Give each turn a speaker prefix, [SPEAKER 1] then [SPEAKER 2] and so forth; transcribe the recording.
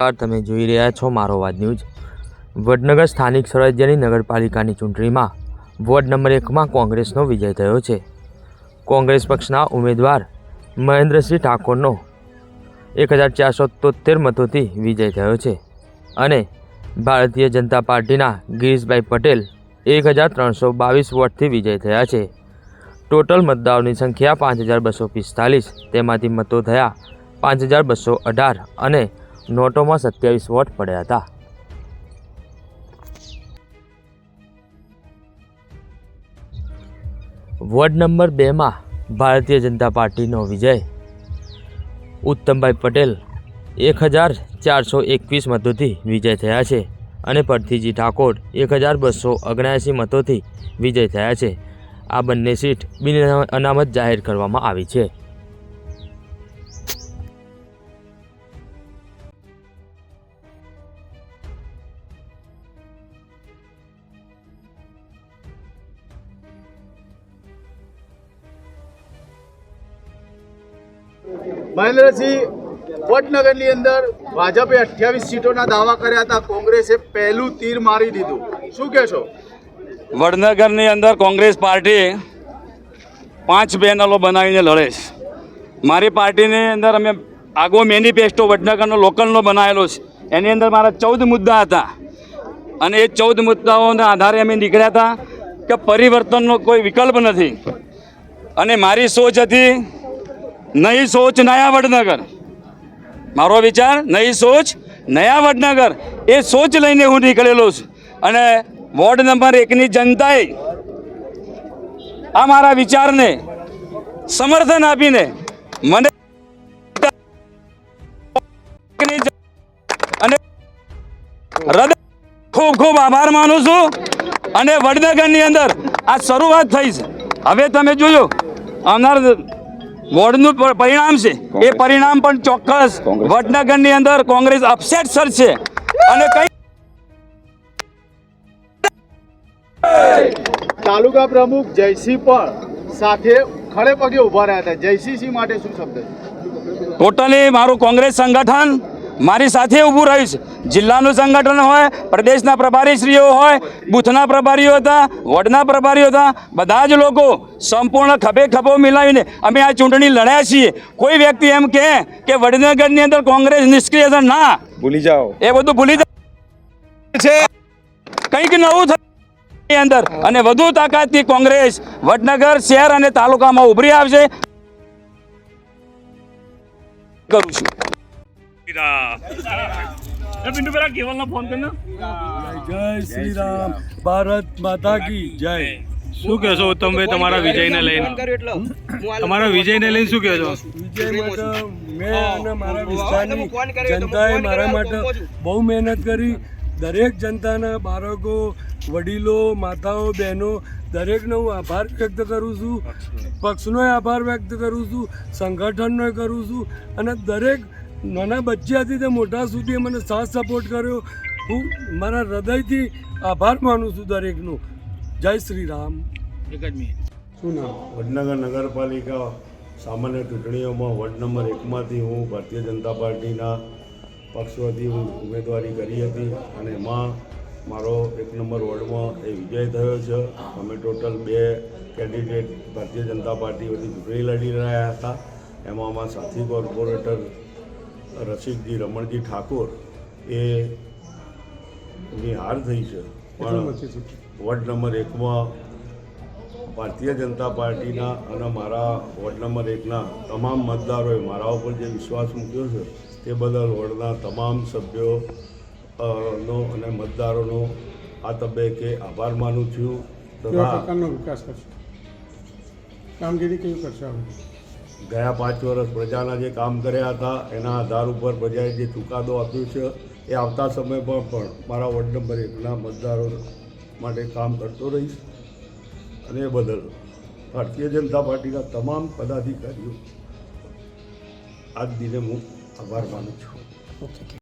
[SPEAKER 1] તમે જોઈ રહ્યા છો મારો વાત ન્યૂઝ. વડનગર સ્થાનિક સ્વરાજ્યની નગરપાલિકાની ચૂંટણીમાં વોર્ડ નંબર એકમાં કોંગ્રેસનો વિજય થયો છે. કોંગ્રેસ પક્ષના ઉમેદવાર મહેન્દ્રસિંહ ઠાકોરનો એક હજાર ચારસો તોતેર મતોથી વિજય થયો છે અને ભારતીય જનતા પાર્ટીના ગિરીશભાઈ પટેલ એક હજાર ત્રણસો બાવીસ વોટથી વિજય થયા છે. ટોટલ મતદારોની સંખ્યા પાંચ હજાર બસો પિસ્તાલીસ, તેમાંથી મતો થયા પાંચ હજાર બસો અઢાર અને નોટોમાં સત્યાવીસ વોટ પડ્યા હતા. વોર્ડ નંબર બેમાં ભારતીય જનતા પાર્ટીનો વિજય. ઉત્તમભાઈ પટેલ એક હજાર ચારસો એકવીસ મતોથી વિજય થયા છે અને પરથીજી ઠાકોર એક હજાર બસો ઓગણ્યાસી મતોથી વિજય થયા છે. આ બંને સીટ બિન અનામત જાહેર કરવામાં આવી છે.
[SPEAKER 2] મહેન્દ્રસિંહ વડનગરની અંદર ભાજપે અઠ્યાવીસ સીટોના દાવા કર્યા હતા. કોંગ્રેસે પહેલું તીર મારી દીધું. શું કહેશો
[SPEAKER 3] વડનગરની અંદર કોંગ્રેસ પાર્ટી પાંચ પેનલો બનાવીને લડે છે. મારી પાર્ટીની અંદર અમે આગો મેનિફેસ્ટો વડનગરનો લોકલનો બનાવેલો છે. એની અંદર મારા ચૌદ મુદ્દા હતા. અને એ ચૌદ મુદ્દાઓના આધારે અમે નીકળ્યા હતા કે પરિવર્તનનો કોઈ વિકલ્પ નથી. અને મારી સોચ હતી નહીં સોચ નયા વડનગર મારો વિચાર નહીં સોચ નયા વડનગર એ સોચ લઈને હું નીકળેલો છું. અને વોર્ડ નંબર એકની જનતાએ આ મારા વિચારને સમર્થન આપીને મને અને હૃદય ખૂબ ખૂબ આભાર માનું છું. અને વડનગરની અંદર આ શરૂઆત થઈ છે. હવે તમે જોજો, આવનાર વોર્ડનું પરિણામ છે. એ પરિણામ પણ ચોક્કસ વડનગરની અંદર કોંગ્રેસ અપસેટ સર છે અને કઈ
[SPEAKER 2] તાલુકા પ્રમુખ જયસિંહ પણ સાથે ખડે પગે ઊભા રહ્યા હતા. જયસિંહ સિંહ માટે શું શબ્દ છે?
[SPEAKER 3] ટોટલી મારું કોંગ્રેસ સંગઠન મારી સાથે ઊભું રહ્યું છે. જિલ્લાનું સંગઠન હોય પ્રદેશના પ્રભારીશ્રીઓ હોય બૂથના પ્રભારીઓ હતા વોર્ડના પ્રભારીઓ હતા બધા જ લોકો સંપૂર્ણ ખભે ખભો મિલાવીને અમે આ ચૂંટણી લડ્યા છીએ. કોઈ વ્યક્તિ એમ કહે કે વડનગરની અંદર કોંગ્રેસ નિષ્ક્રિય છે ના.
[SPEAKER 4] ભૂલી જાઓ.
[SPEAKER 3] એ બધું ભૂલી જાઓ. છે. કંઈક નવું થયું અંદર. અને વધુ તાકાતથી કોંગ્રેસ વડનગર શહેર અને તાલુકામાં ઉભરી આવશે. કરું છું.
[SPEAKER 5] જય શ્રી રામ. ભારત માતા કી જય.
[SPEAKER 6] શું કહેશો ઉત્તમભાઈ તમારા વિજયને લઈને? તમારા વિજયને લઈને શું કહેશો?
[SPEAKER 5] વિજય માટે મેં અને મારા વિસ્તારની જનતાએ મારા માટે બહુ મહેનત કરી. દરેક જનતાના બાળકો વડીલો માતાઓ બહેનો દરેકનો હું આભાર વ્યક્ત કરું છું. પક્ષનો આભાર વ્યક્ત કરું છું. સંગઠનનો કરું છું. અને દરેક નાના બચ્ચાથી તે મોટા સુધી મને સાથ સપોર્ટ કર્યો. હું મારા હૃદયથી આભાર માનું છું દરેકનો. જય શ્રી રામ. શું નામ?
[SPEAKER 4] વડનગર નગરપાલિકા સામાન્ય ચૂંટણીઓમાં વોર્ડ નંબર એકમાંથી હું ભારતીય જનતા પાર્ટીના પક્ષમાંથી હું ઉમેદવારી કરી હતી અને એમાં મારો એક નંબર વોર્ડમાં એ વિજય થયો છે. અમે ટોટલ બે કેન્ડિડેટ ભારતીય જનતા પાર્ટી વતી ચૂંટણી લડી રહ્યા હતા. એમાં અમારા સાથી કોર્પોરેટર રસિકજી રમણજી ઠાકોર એ ની હાર થઈ છે. પણ વોર્ડ નંબર એકમાં ભારતીય જનતા પાર્ટીના અને મારા વોર્ડ નંબર એકના તમામ મતદારોએ મારા ઉપર જે વિશ્વાસ મૂક્યો છે તે બદલ વોર્ડના તમામ સભ્યો નો અને મતદારોનો આ તબક્કે આભાર માનું છું. તથા
[SPEAKER 7] વિકાસ કરશે? કામગીરી કેવી કરશે
[SPEAKER 4] ગયા પાંચ વર્ષ પ્રજાના જે કામ કર્યા હતા, એના આધાર ઉપર પ્રજાએ જે ચુકાદો આપ્યો છે, એ આવતા સમયમાં પણ મારા વોર્ડ નંબર એકના મતદારો માટે કામ કરતો રહીશ અને એ બદલ ભારતીય જનતા પાર્ટીના તમામ પદાધિકારીઓ, આજ દિને હું આભાર માનું છું.